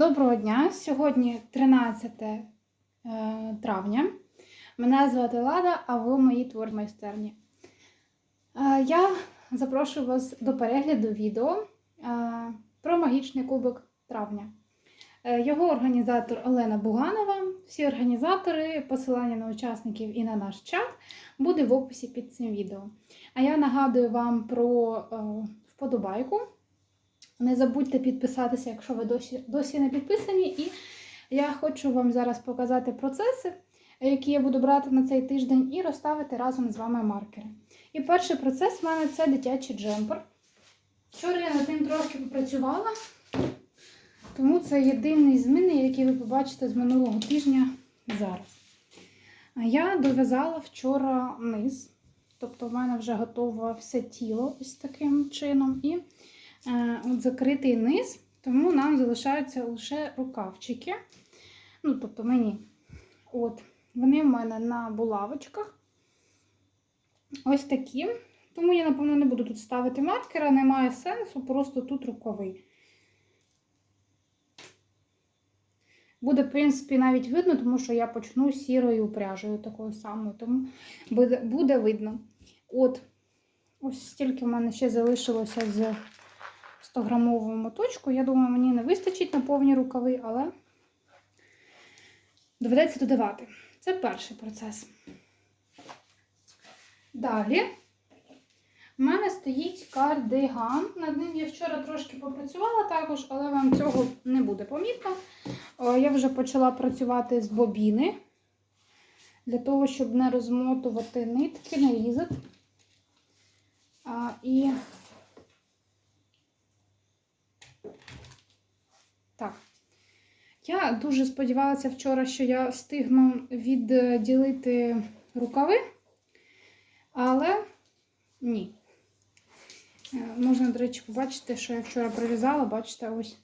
Доброго дня! Сьогодні 13 е, травня. Мене звати Лада, а ви в моїй твормайстерні. Е, Я запрошую вас до перегляду відео е, про магічний кубик травня. Його організатор Олена Буганова. Всі організатори, посилання на учасників і на наш чат буде в описі під цим відео. А я нагадую вам про вподобайку. Не забудьте підписатися, якщо ви досі, досі не підписані. І я хочу вам зараз показати процеси, які я буду брати на цей тиждень, і розставити разом з вами маркери. І перший процес в мене це дитячий джемпер. Вчора я над ним трошки попрацювала, тому це єдиний зміни, який ви побачите з минулого тижня зараз. Я дов'язала вчора низ, тобто в мене вже готове все тіло ось таким чином. І от закритий низ, тому нам залишаються лише рукавчики. Ну, тобто мені. От, вони в мене на булавочках. Ось такі. Тому я, напевно, не буду тут ставити маркера, немає сенсу, просто тут рукавий. Буде, в принципі, навіть видно, тому що я почну сірою пряжею такою самою, тому буде, буде видно. От, ось стільки в мене ще залишилося з 100-грамового моточку. Я думаю, мені не вистачить на повні рукави, але доведеться додавати. Це перший процес. Далі в мене стоїть кардиган. Над ним я вчора трошки попрацювала також, але вам цього не буде помітно. Я вже почала працювати з бобіни для того, щоб не розмотувати нитки, не різати. І так. Я дуже сподівалася вчора, що я встигну відділити рукави, але ні. Е, Можна, до речі, побачити, що я вчора прив'язала. Бачите, ось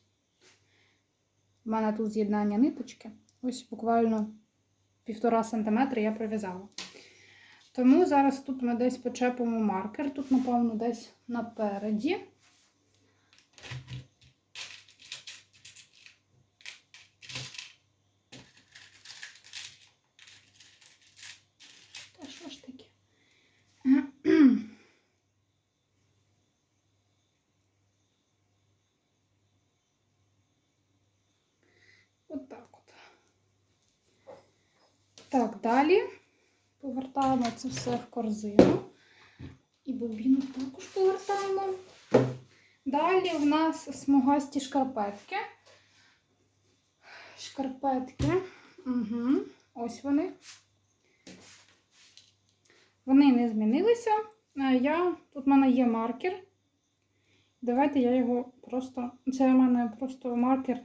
у мене тут з'єднання ниточки. Ось буквально півтора сантиметра я прив'язала. Тому зараз тут ми десь почепимо маркер. Тут, напевно, десь напереді. Та що ж таке? От так от. Так, далі повертаємо це все в корзину. І бобіну також повертаємо. Далі в нас смугасті шкарпетки. Шкарпетки. Угу. Ось вони. Вони не змінилися. Я, Тут в мене є маркер. Давайте я його просто. Це в мене просто маркер,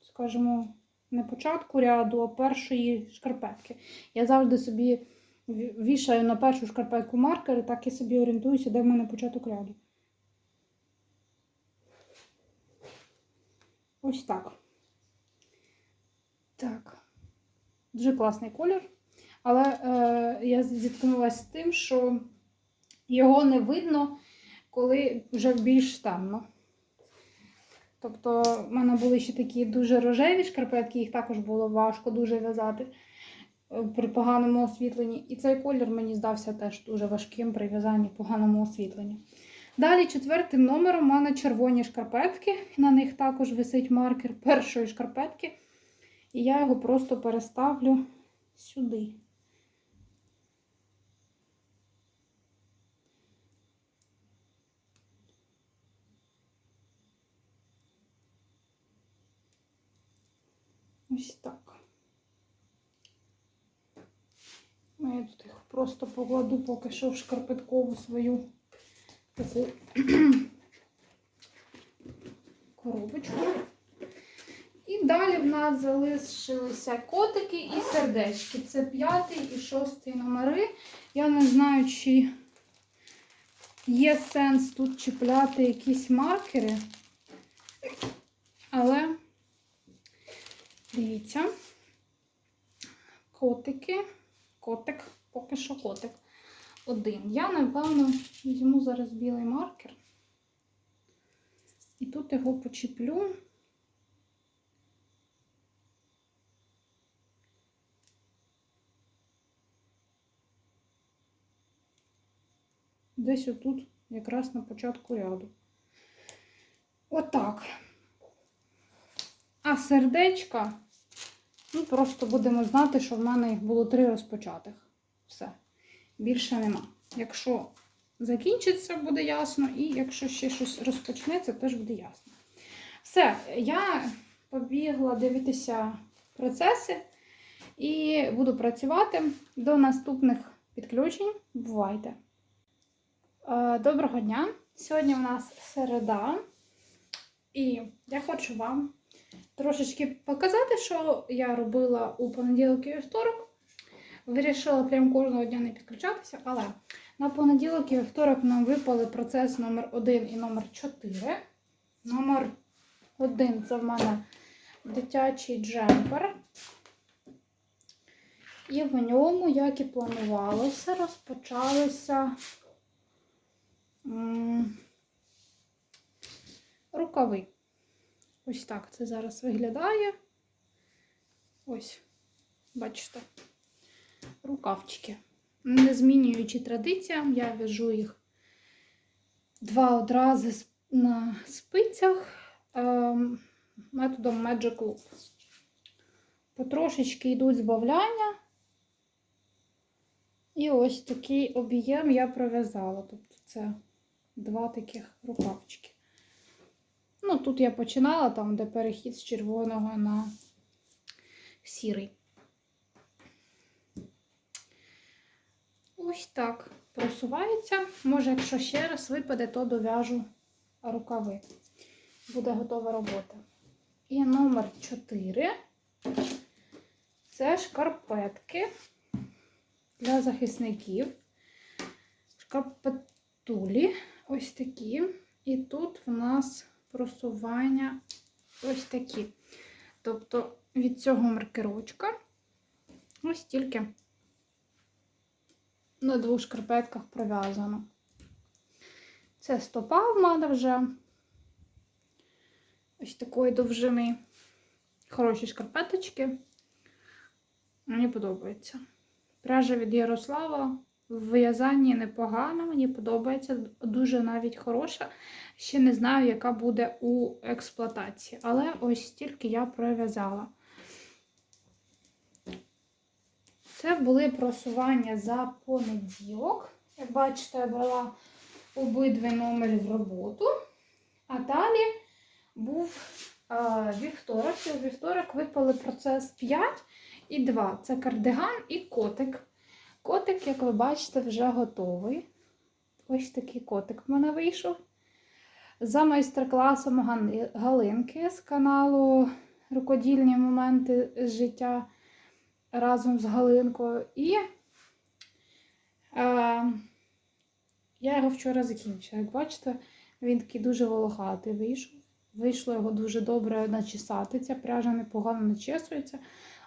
скажімо, не початку ряду, першої шкарпетки. Я завжди собі вішаю на першу шкарпетку маркер і так і собі орієнтуюся, де в мене початок ряду. Ось так. Так. Дуже класний колір. Але е, я зіткнулася з тим, що його не видно, коли вже більш темно. Тобто, в мене були ще такі дуже рожеві шкарпетки, їх також було важко дуже в'язати е, при поганому освітленні. І цей колір мені здався теж дуже важким при в'язанні поганому освітленні. Далі четвертим номером у мене червоні шкарпетки. На них також висить маркер першої шкарпетки. І я його просто переставлю сюди. Ось так. Ну, Я тут їх просто покладу поки що в шкарпеткову свою таку коробочку. І далі в нас залишилися котики і сердечки. Це п'ятий і шостий номери. Я не знаю, чи є сенс тут чіпляти якісь маркери, Дивіться, котики, котик, поки що котик. Один. Я, напевно, візьму зараз білий маркер. І тут його почіплю. Десь отут, якраз на початку ряду. Отак. А сердечка ну просто будемо знати, що в мене їх було три розпочатих. Все. Більше нема. Якщо закінчиться, буде ясно, і якщо ще щось розпочнеться, теж буде ясно. Все, я побігла дивитися процеси і буду працювати до наступних підключень. Бувайте! Е, Доброго дня! Сьогодні у нас середа, і я хочу вам трошечки показати, що я робила у понеділок і вівторок. Вирішила прям кожного дня не підключатися, але на понеділок і вівторок нам випали процес номер 1 і номер 4. Номер 1 це в мене дитячий джемпер. І в ньому, як і планувалося, розпочалися рукави. Ось так це зараз виглядає. Ось, бачите, рукавчики. Не змінюючи традиціям, я в'яжу їх два одрази на спицях ем, методом Magic Loop. Потрошечки йдуть збавляння. І ось такий об'єм я пров'язала. Тобто це два таких рукавчики. Ну, тут я починала, там, де перехід з червоного на сірий. Ось так просувається. Може, якщо ще раз випаде, то дов'яжу рукави. Буде готова робота. І номер 4 це шкарпетки для захисників. Шкарпетулі ось такі. І тут в нас просування ось такі. Тобто від цього маркерочка ось тільки на двох шкарпетках пров'язано. Це стопа в мене вже ось такої довжини. Хороші шкарпеточки. Мені подобається. Пряжа від Ярослава в в'язанні непогана, мені подобається, дуже навіть хороша. Ще не знаю, яка буде у експлуатації. Але ось стільки я пров'язала. Це були просування за понеділок. Як бачите, я брала обидві номери в роботу. А далі був е, вівторок. І у вівторок випали процес 5 і 2. Це кардиган і котик. Котик, як ви бачите, вже готовий. Ось такий котик в мене вийшов. За майстер-класом Галинки з каналу Рукодільні моменти з життя разом з Галинкою. І е, я його вчора закінчила. Як бачите, він такий дуже волохатий вийшов. Вийшло його дуже добре начесати. Ця пряжа непогано начесується,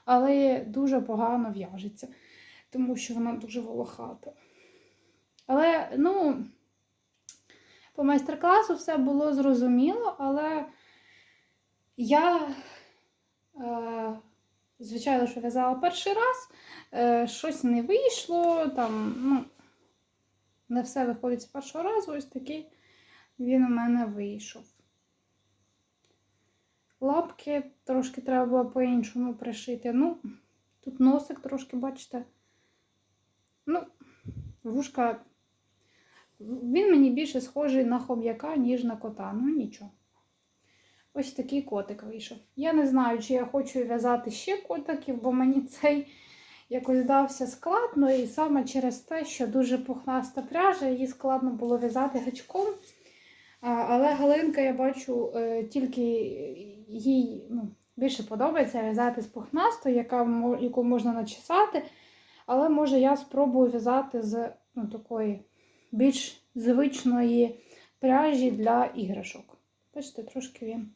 але дуже погано в'яжеться, тому що вона дуже волохата. Але, ну, по майстер-класу все було зрозуміло, але я, е, звичайно, що в'язала перший раз, е, щось не вийшло, там, ну, не все виходить з першого разу, ось такий він у мене вийшов. Лапки трошки треба було по-іншому пришити. Ну, тут носик трошки, бачите. Ну, вушка. Він мені більше схожий на хом'яка, ніж на кота. Ну нічого. Ось такий котик вийшов. Я не знаю, чи я хочу в'язати ще котиків, бо мені цей якось дався складно, і саме через те, що дуже пухнаста пряжа, її складно було в'язати гачком. Але Галинка, я бачу, е, тільки їй ну, більше подобається в'язати з пухнастою, яку можна начесати. Але може я спробую в'язати з ну, такої більш звичної пряжі для іграшок. Бачите, трошки він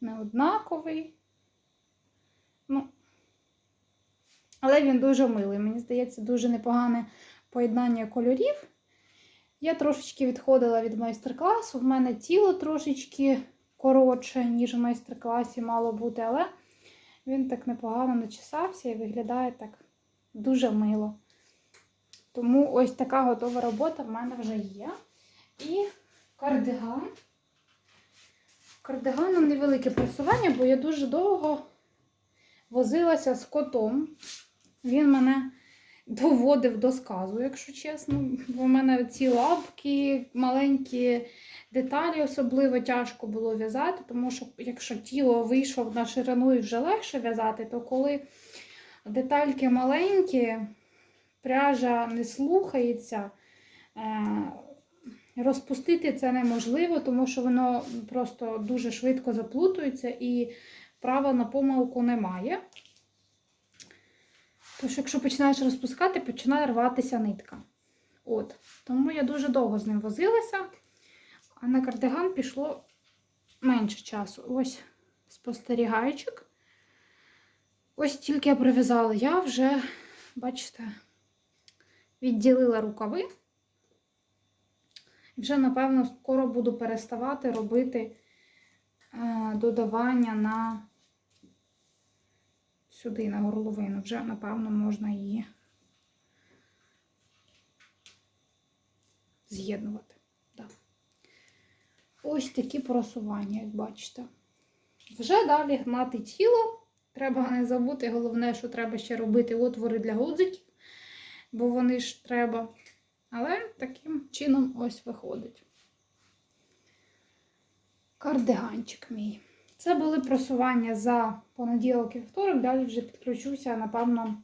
не однаковий. Ну, але він дуже милий. Мені здається, дуже непогане поєднання кольорів. Я трошечки відходила від майстер-класу. В мене тіло трошечки коротше, ніж в майстер-класі мало бути, але він так непогано начесався і виглядає так дуже мило. Тому ось така готова робота в мене вже є. І кардиган. Кардиганом невелике просування, бо я дуже довго возилася з котом. Він мене доводив до сказу, якщо чесно. Бо в мене ці лапки, маленькі деталі особливо тяжко було в'язати, тому що якщо тіло вийшов на ширину і вже легше в'язати, то коли детальки маленькі, пряжа не слухається, е, розпустити це неможливо, тому що воно просто дуже швидко заплутується і права на помилку немає. Тож, якщо починаєш розпускати, починає рватися нитка. От. Тому я дуже довго з ним возилася, а на кардиган пішло менше часу. Ось спостерігайчик. Ось тільки я прив'язала, я вже, бачите, відділила рукави. І вже, напевно, скоро буду переставати робити е, додавання на сюди, на горловину. Вже, напевно, можна її з'єднувати. Так. Ось такі просування, як бачите. Вже далі гнати тіло. Треба не забути, головне, що треба ще робити отвори для гудзиків, бо вони ж треба. Але таким чином ось виходить. Кардиганчик мій. Це були просування за понеділок і вівторок. Далі вже підключуся, напевно,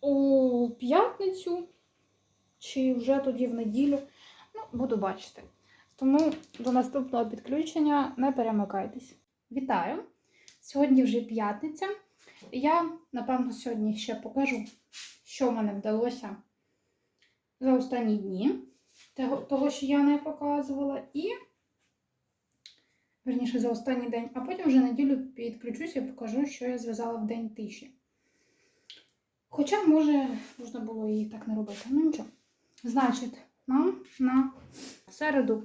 у п'ятницю, чи вже тоді в неділю. Ну, буду бачити. Тому до наступного підключення не перемикайтесь. Вітаю! Сьогодні вже п'ятниця. Я, напевно, сьогодні ще покажу, що мене вдалося за останні дні, того, що я не показувала, і, верніше, за останній день, а потім вже неділю підключуся і покажу, що я зв'язала в день тиші. Хоча, може, можна було і так не робити. Ну нічого. Значить, нам на середу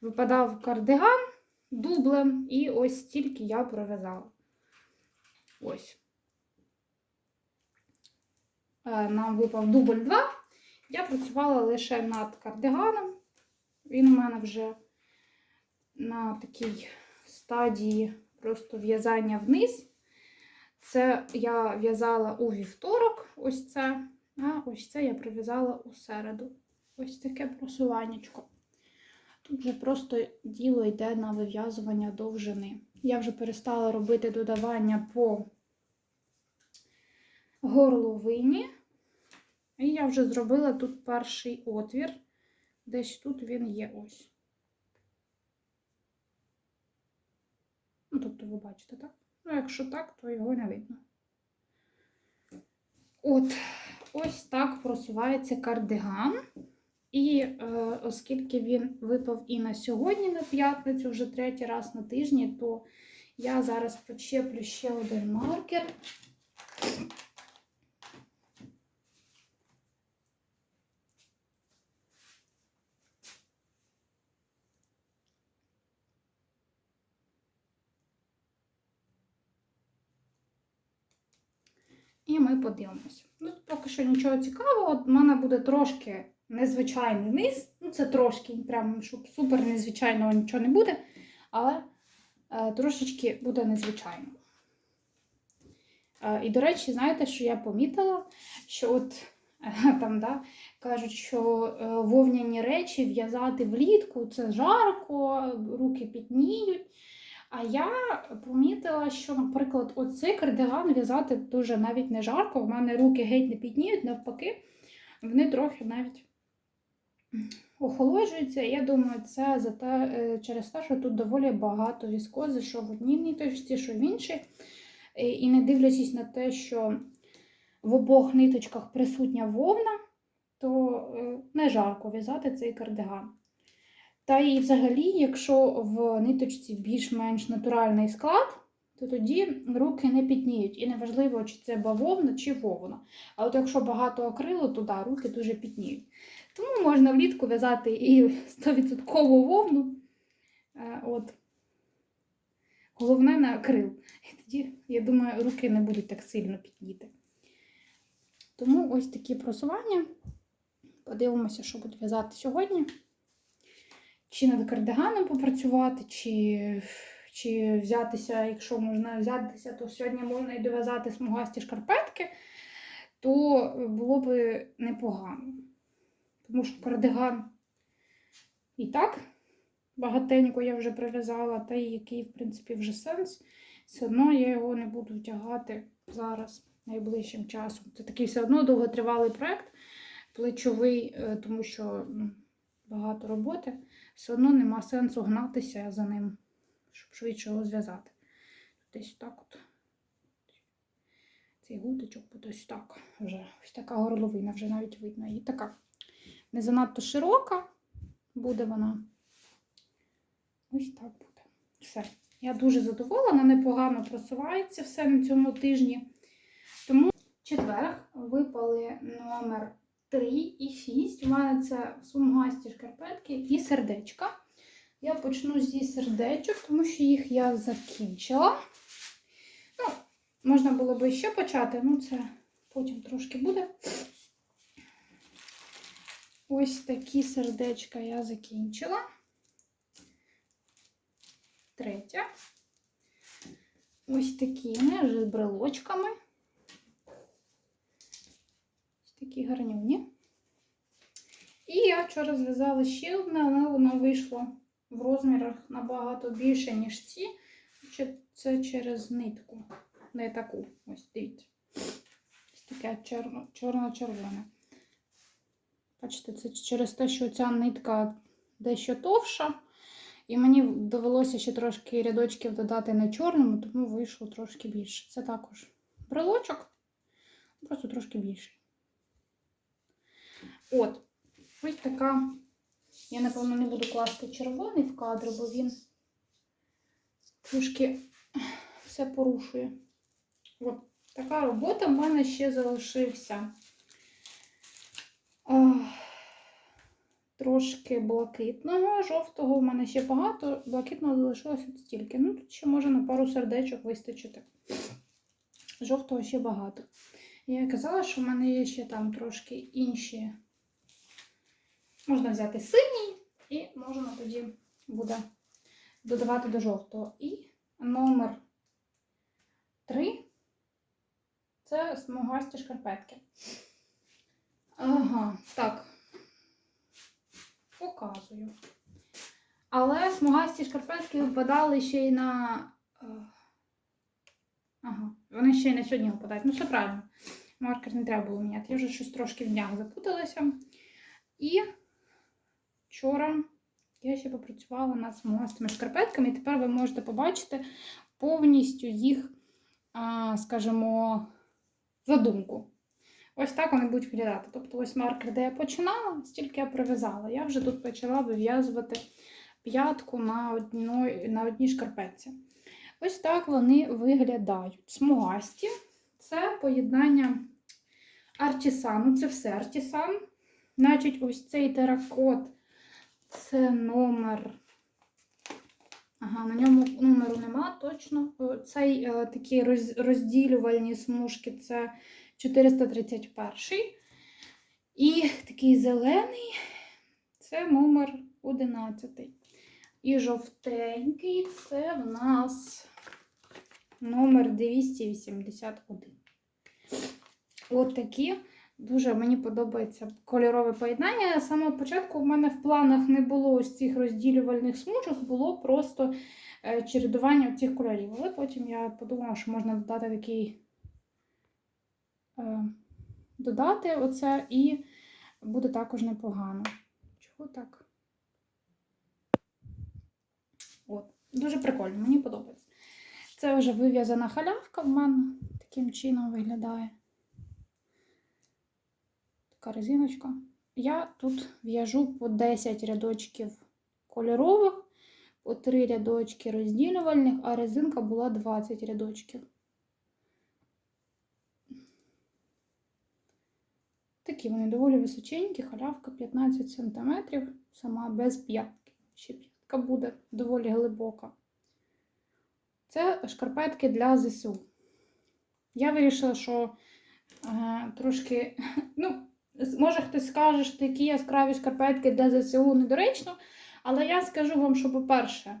випадав кардиган дублем, і ось стільки я пров'язала. Ось. Е, Нам випав дубль 2. Я працювала лише над кардиганом. Він у мене вже на такій стадії просто в'язання вниз. Це я в'язала у вівторок, ось це, а ось це я прив'язала у середу. Ось таке просуваннячко. Тут вже просто діло йде на вив'язування довжини. Я вже перестала робити додавання по горловині. І я вже зробила тут перший отвір. Десь тут він є ось. Ну, тобто, ви бачите, так? Ну, якщо так, то його не видно. От, ось так просувається кардиган. І е, оскільки він випав і на сьогодні, на п'ятницю, вже третій раз на тижні, то я зараз причеплю ще один маркер. І ми подивимося. Ну, поки що нічого цікавого. От У мене буде трошки незвичайний низ. Ну, це трошки, прям, щоб супер незвичайного нічого не буде, але е, трошечки буде незвичайно. Е, і, до речі, знаєте, що я помітила, що от е, там, да, кажуть, що е, вовняні речі в'язати влітку це жарко, руки пітніють. А я помітила, що, наприклад, оцей кардиган в'язати дуже навіть не жарко. У мене руки геть не підніють, навпаки, вони трохи навіть охолоджуються. Я думаю, це за те, е, через те, що тут доволі багато віскози, що в одній ниточці, що в іншій. Е, І не дивлячись на те, що в обох ниточках присутня вовна, то е, не жарко в'язати цей кардиган. Та і взагалі, якщо в ниточці більш-менш натуральний склад, то тоді руки не пітніють. І неважливо, чи це бавовна, чи вовна. А от якщо багато акрилу, то да, руки дуже пітніють. Тому можна влітку в'язати і 100% вовну. Е, От. Головне на акрил. І тоді, я думаю, руки не будуть так сильно пітніти. Тому ось такі просування. Подивимося, що буду в'язати сьогодні. Чи над кардиганом попрацювати, чи, чи взятися, якщо можна взятися, то сьогодні можна і дов'язати смугасті шкарпетки, то було б непогано. Тому що кардиган і так багатенько я вже прив'язала, та який, в принципі, вже сенс. Все одно я його не буду втягати зараз, найближчим часом. Це такий все одно довготривалий проєкт, плечовий, е, тому що ну, багато роботи. Все одно нема сенсу гнатися за ним, щоб швидше його зв'язати. Десь так от. Цей гудочок буде ось так. Вже ось така горловина, вже навіть видно. І така не занадто широка буде вона. Ось так буде. Все. Я дуже задоволена, непогано просувається все на цьому тижні. Тому в четвер випали номер 3 і 6. У мене це сумгасті шкарпетки і сердечка. Я почну зі сердечок, тому що їх я закінчила. Ну, можна було би ще почати, ну це потім трошки буде. Ось такі сердечка я закінчила. Третя. Ось вже з брелочками. Ось такі гарнюні. І я вчора зв'язала ще одне, але воно вийшло в розмірах набагато більше, ніж ці. Це через нитку. Не таку. Ось дивіться. Ось таке чорно- чорно-червоне. Бачите, це через те, що ця нитка дещо товша. І мені довелося ще трошки рядочків додати на чорному, тому вийшло трошки більше. Це також брелочок, просто трошки більший. От, ось така. Я, напевно, не буду класти червоний в кадр, бо він трошки все порушує. От, така робота в мене ще залишився. Трошки блакитного, жовтого в мене ще багато, блакитного залишилося от стільки. Ну, тут ще може на пару сердечок вистачити. Жовтого ще багато. Я казала, що в мене є ще там трошки інші. Можна взяти синій, і можна тоді буде додавати до жовтого. І номер 3 це смугасті шкарпетки. Ага, так. Показую. Але смугасті шкарпетки випадали ще й на. е, Ага, вони ще й на сьогодні випадають. Ну, все правильно. Маркер не треба було міняти. Я вже щось трошки в днях запуталася. І вчора я ще попрацювала над смугастими шкарпетками, і тепер ви можете побачити повністю їх, скажімо, задумку. Ось так вони будуть виглядати. Тобто ось маркер, де я починала, стільки я прив'язала. Я вже тут почала вив'язувати п'ятку на одній, на одній шкарпетці. Ось так вони виглядають. Смугасті це поєднання артісану, це все артісан. Значить, ось цей теракот це номер. Ага, на ньому номеру нема точно. Цей е, такі роз, розділювальні смужки це 431. І такий зелений це номер 11. І жовтенький це в нас номер 281. От такі. Дуже мені подобається кольорове поєднання. З самого початку в мене в планах не було ось цих розділювальних смужок, було просто е, чередування цих кольорів. Але потім я подумала, що можна додати такий додати оце і буде також непогано. Чого так? От. Дуже прикольно, мені подобається. Це вже вив'язана халявка в мене таким чином виглядає. Така резиночка. Я тут в'яжу по 10 рядочків кольорових, по 3 рядочки розділювальних, а резинка була 20 рядочків. Такі вони доволі височенькі, халявка 15 см, сама без п'ятки. Ще п'ятка буде доволі глибока. Це шкарпетки для ЗСУ. Я вирішила, що е, трошки, ну, може хтось скаже, що такі яскраві шкарпетки для ЗСУ недоречно, але я скажу вам, що, по-перше, е,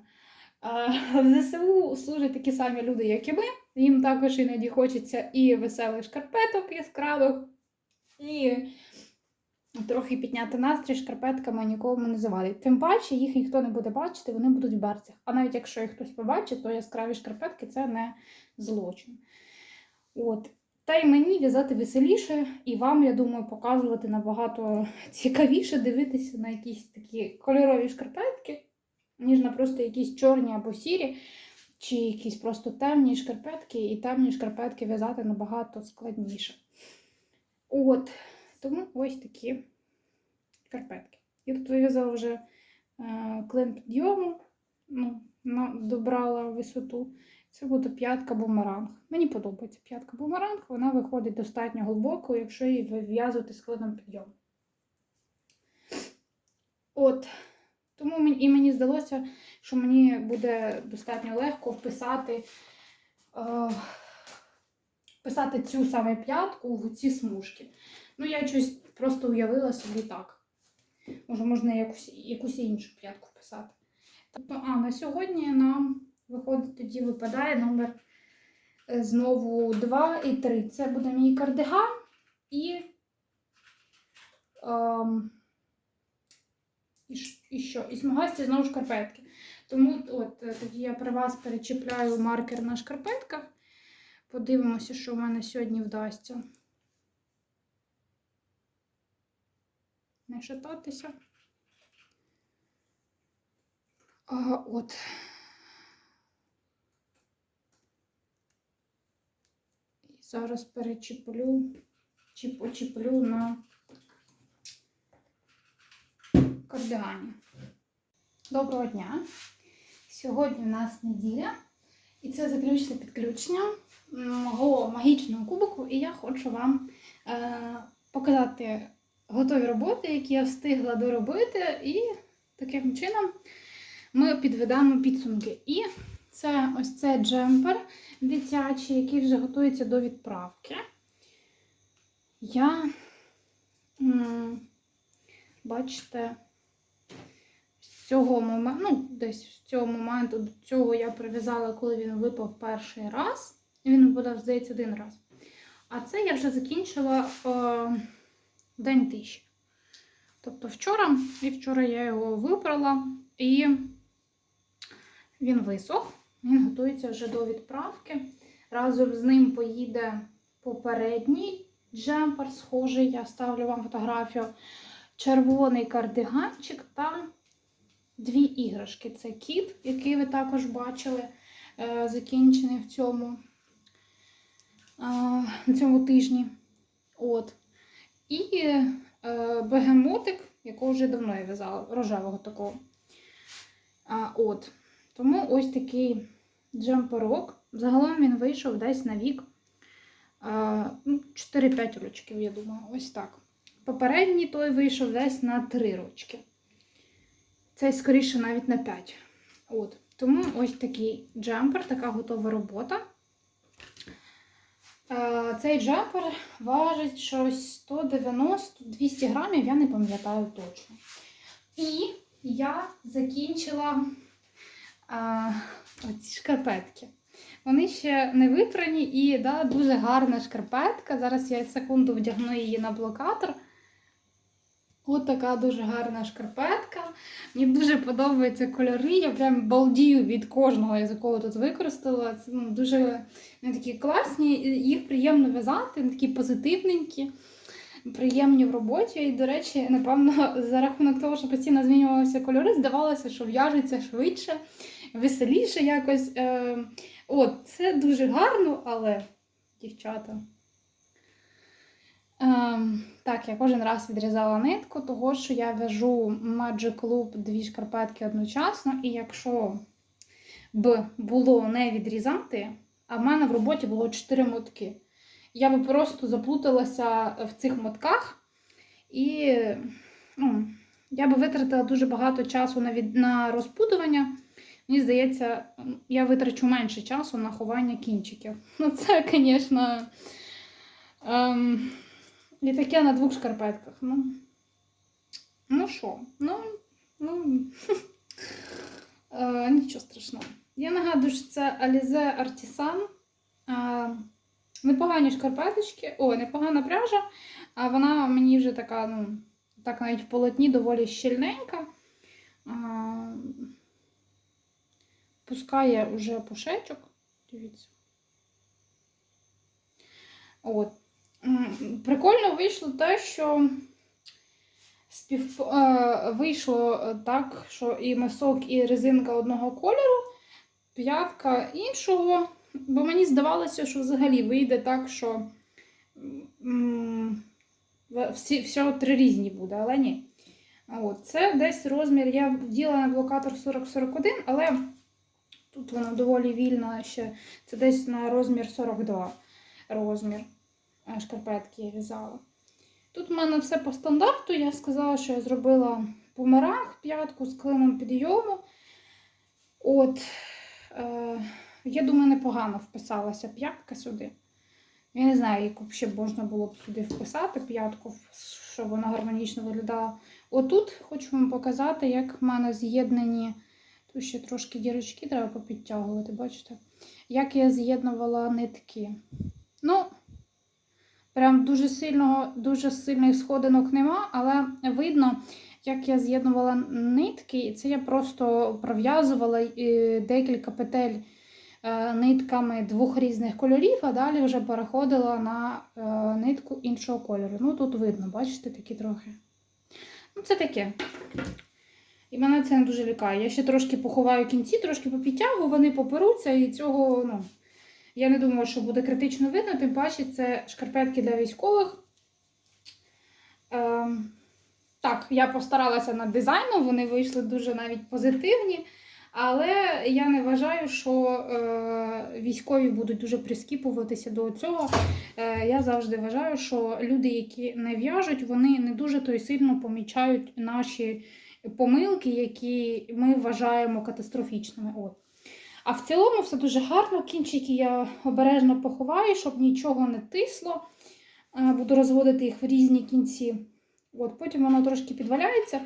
в ЗСУ служать такі самі люди, як і ми. Їм також іноді хочеться і веселих шкарпеток яскравих, і трохи підняти настрій шкарпетками нікому не завадить. Тим паче їх ніхто не буде бачити, вони будуть в берцях. А навіть якщо їх хтось побачить, то яскраві шкарпетки це не злочин. От. Та й мені в'язати веселіше, і вам, я думаю, показувати набагато цікавіше дивитися на якісь такі кольорові шкарпетки, ніж на просто якісь чорні або сірі, чи якісь просто темні шкарпетки, і темні шкарпетки в'язати набагато складніше. От, тому ось такі шкарпетки. Я тут вив'язала вже е, клин підйому, ну, добрала висоту. Це буде п'ятка бумеранг. Мені подобається п'ятка бумеранг, вона виходить достатньо глибоко, якщо її вив'язувати з клином підйому. От. Тому мені, і мені здалося, що мені буде достатньо легко вписати, е, вписати цю саме п'ятку в ці смужки. Ну, я щось просто уявила собі так. Може, можна якусь, якусь іншу п'ятку вписати. Тобто, а на сьогодні нам виходить, тоді випадає номер е, знову 2 і 3. Це буде мій кардиган і. Ем, і що? І смугасті знову шкарпетки. Тому от е, тоді я при вас перечіпляю маркер на шкарпетках. Подивимося, що в мене сьогодні вдасться. Не шататися. А, от. І зараз перечіплю чи почіплю на кардигані. Доброго дня! Сьогодні у нас неділя, і це заключне підключення мого магічного кубику, і я хочу вам е, показати готові роботи, які я встигла доробити, і таким чином ми підведемо підсумки. І це ось цей джемпер дитячий, який вже готується до відправки. Я, бачите, цього моменту, ну, десь з цього моменту до цього я прив'язала, коли він випав перший раз. Він випадав, здається, один раз. А це я вже закінчила е, день тиші. Тобто вчора, і вчора я його випрала, і він висох. Він готується вже до відправки. Разом з ним поїде попередній джемпер, схожий, я ставлю вам фотографію. Червоний кардиганчик та дві іграшки. Це кіт, який ви також бачили, е, закінчений в цьому, е, на цьому тижні. От. І е, бегемотик, якого вже давно я в'язала, рожевого такого. От. Тому ось такий джемперок. Загалом він вийшов десь на вік ну, 4-5 рочків, я думаю, ось так. Попередній той вийшов десь на 3 рочки. Цей скоріше навіть на 5. От. Тому ось такий джемпер, така готова робота. Е, Цей джемпер важить щось 190-200 грамів, я не пам'ятаю точно. І я закінчила а, оці шкарпетки. Вони ще не випрані і да, дуже гарна шкарпетка. Зараз я секунду вдягну її на блокатор. От така дуже гарна шкарпетка. Мені дуже подобаються кольори. Я прям балдію від кожного, з якого тут використала. Це ну, дуже вони такі класні, їх приємно в'язати, вони такі позитивненькі, приємні в роботі. І, до речі, напевно, за рахунок того, що постійно змінювалися кольори, здавалося, що в'яжеться швидше, веселіше якось. Е, От, це дуже гарно, але, дівчата. Ем, так, я кожен раз відрізала нитку, того що я в'яжу Magic Loop дві шкарпетки одночасно, і якщо б було не відрізати, а в мене в роботі було 4 мотки. Я би просто заплуталася в цих мотках, і ну, я би витратила дуже багато часу на, від... на розпутування. Мені здається, я витрачу менше часу на ховання кінчиків. Ну, це, звісно, Ем, і на двох шкарпетках. Ну, ну що? Ну, ну е, нічого страшного. Я нагадую, що це Alize Artisan. Е, непогані шкарпеточки, о, непогана пряжа, а вона мені вже така, ну, так навіть в полотні доволі щільненька. Е, пускає вже пушечок. Дивіться. От. Прикольно вийшло те, що спів... е, вийшло так, що і мисок, і резинка одного кольору, п'ятка іншого. Бо мені здавалося, що взагалі вийде так, що всі, все три різні буде, але ні. От, це десь розмір. Я вділа на блокатор 40-41, але тут воно доволі вільно ще. Це десь на розмір 42 розмір е, шкарпетки я в'язала. Тут в мене все по стандарту. Я сказала, що я зробила бумеранг, п'ятку з клином підйому. От, е, я думаю, непогано вписалася п'ятка сюди. Я не знаю, яку ще можна було б сюди вписати п'ятку, щоб вона гармонічно виглядала. Отут хочу вам показати, як в мене з'єднані. Тут ще трошки дірочки треба попідтягувати, бачите? Як я з'єднувала нитки. Ну, прям дуже сильного, дуже сильних сходинок нема, але видно, як я з'єднувала нитки, і це я просто пров'язувала е, декілька петель е, нитками двох різних кольорів, а далі вже переходила на е, нитку іншого кольору. Ну, тут видно, бачите, такі трохи. Ну, це таке. І мене це не дуже лякає. Я ще трошки поховаю кінці, трошки попідтягу, вони поперуться, і цього, ну, я не думаю, що буде критично видно, тим паче це шкарпетки для військових. Ем, так, я постаралася над дизайном, вони вийшли дуже навіть позитивні. Але я не вважаю, що е, військові будуть дуже прискіпуватися до цього. Е, я завжди вважаю, що люди, які не в'яжуть, вони не дуже то й сильно помічають наші помилки, які ми вважаємо катастрофічними. От. А в цілому все дуже гарно. Кінчики я обережно поховаю, щоб нічого не тисло. Е, Буду розводити їх в різні кінці. От, потім воно трошки підваляється.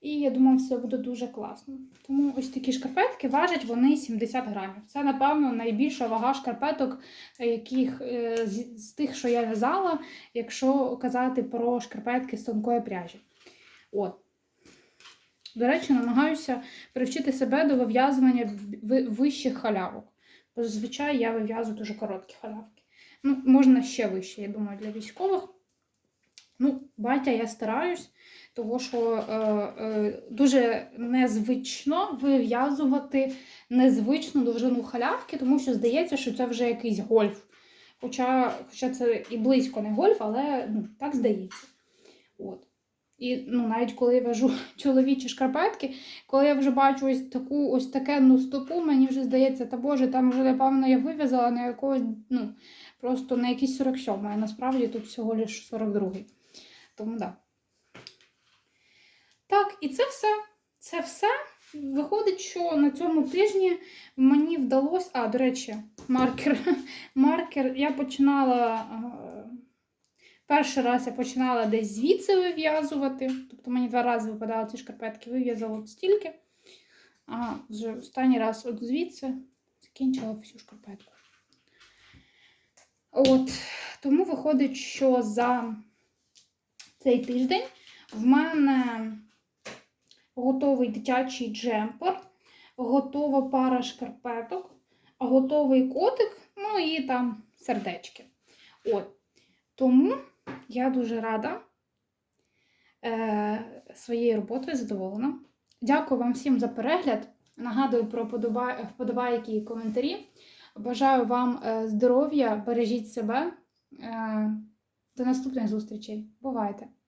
І я думаю, все буде дуже класно. Тому ось такі шкарпетки важать вони 70 грамів. Це, напевно, найбільша вага шкарпеток, е, яких, е, з, з тих, що я в'язала, якщо казати про шкарпетки з тонкої пряжі. От. До речі, намагаюся привчити себе до вив'язування вищих халявок. Бо зазвичай я вив'язую дуже короткі халявки. Ну, можна ще вище, я думаю, для військових. Ну, батя, я стараюсь, тому що е, е, дуже незвично вив'язувати незвичну довжину халявки, тому що здається, що це вже якийсь гольф. Хоча, хоча це і близько не гольф, але ну, так здається. От. І ну, навіть коли я вяжу чоловічі шкарпетки, коли я вже бачу ось таку ось такенну стопу, мені вже здається, та Боже, там вже, напевно, я вив'язала на якогось, ну, просто на якийсь 47 а насправді тут всього лише 42 Тому. Да. Так, і це все. Це все. Виходить, що на цьому тижні мені вдалося. А, до речі, маркер. маркер я починала. Перший раз я починала десь звідси вив'язувати. Тобто мені два рази випадали ці шкарпетки, вив'язала от стільки. А вже останній раз от звідси закінчила всю шкарпетку. От, тому виходить, що за цей тиждень в мене готовий дитячий джемпер, готова пара шкарпеток, готовий котик, ну і там сердечки. От. Тому я дуже рада е, своєю роботою задоволена. Дякую вам всім за перегляд. Нагадую про вподобайки і коментарі. Бажаю вам е, здоров'я, бережіть себе. Е, до наступних зустрічей. Бувайте!